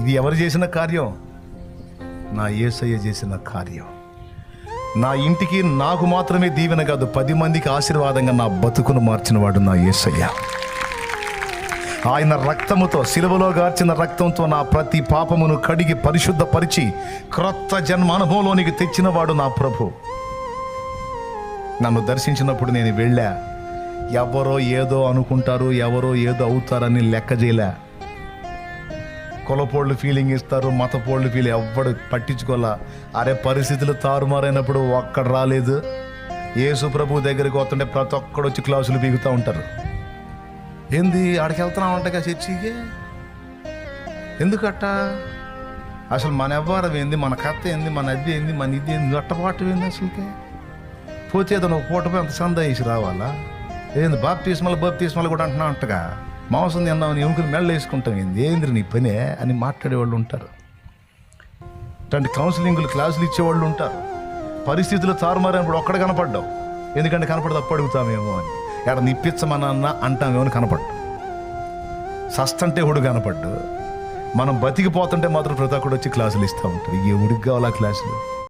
ఇది ఎవరు చేసిన కార్యం? నా ఏసయ్య చేసిన కార్యం. నా ఇంటికి నాకు మాత్రమే దీవెన కాదు పది మందికి ఆశీర్వాదంగా నా బతుకును మార్చినవాడు నా ఏసయ్య. ఆయన రక్తముతో సిలువలో గార్చిన రక్తంతో నా ప్రతి పాపమును కడిగి పరిశుద్ధపరిచి క్రొత్త జన్మ అనుభవంలోనికి తెచ్చినవాడు నా ప్రభు. నన్ను దర్శించినప్పుడు నేను వెళ్ళా. ఎవరో ఏదో అనుకుంటారు ఎవరో ఏదో అవుతారని లెక్క చేయలే. కులపోళ్ళు ఫీలింగ్ ఇస్తారు మతపోళ్ళు ఫీల్ ఎవ్వడు పట్టించుకోలే. అరే పరిస్థితులు తారుమారైనప్పుడు ఒక్కడు రాలేదు. యేసు ప్రభు దగ్గరికి వస్తుంటే ప్రతి ఒక్కడు వచ్చి క్లాసులు బీగుతూ ఉంటారు. ఏంది ఆడికి వెళ్తున్నావు అంటగా చర్చికి? ఎందుకట్ట? అసలు మన ఎవ్వరం ఏంది మన కథ ఏంది మన అది ఏంది మన ఇది ఏంది అట్టపాటు ఏంది అసలుకే? పోతే ఏదో నువ్వు పూటపై అంత సందా వేసి రావాలా? ఏంది బాప్తీస్మలు బాప్తీస్మలు కూడా అంటున్నా అంటగా? మాంసం తిందామని ఎముకలు మెళ్ళేసుకుంటాం ఏంది? ఏంది నీ పనే? అని మాట్లాడేవాళ్ళు ఉంటారు. ఇట్లాంటి కౌన్సిలింగ్లు క్లాసులు ఇచ్చేవాళ్ళు ఉంటారు. పరిస్థితులు తారుమారైనప్పుడు ఒక్కడ కనపడ్డావు. ఎందుకంటే కనపడదు అప్పుడు అడుగుతామేమో అని. ఎక్కడ నిప్పించమనన్నా అంటామేమో అని కనపడ్డు సస్తంటే హుడు కనపడ్డు మనం బతికిపోతుంటే మాత్రం ప్రతి ఒక్కడు వచ్చి క్లాసులు ఇస్తూ ఉంటారు. ఏ ఉడికి కావాలా క్లాసులు?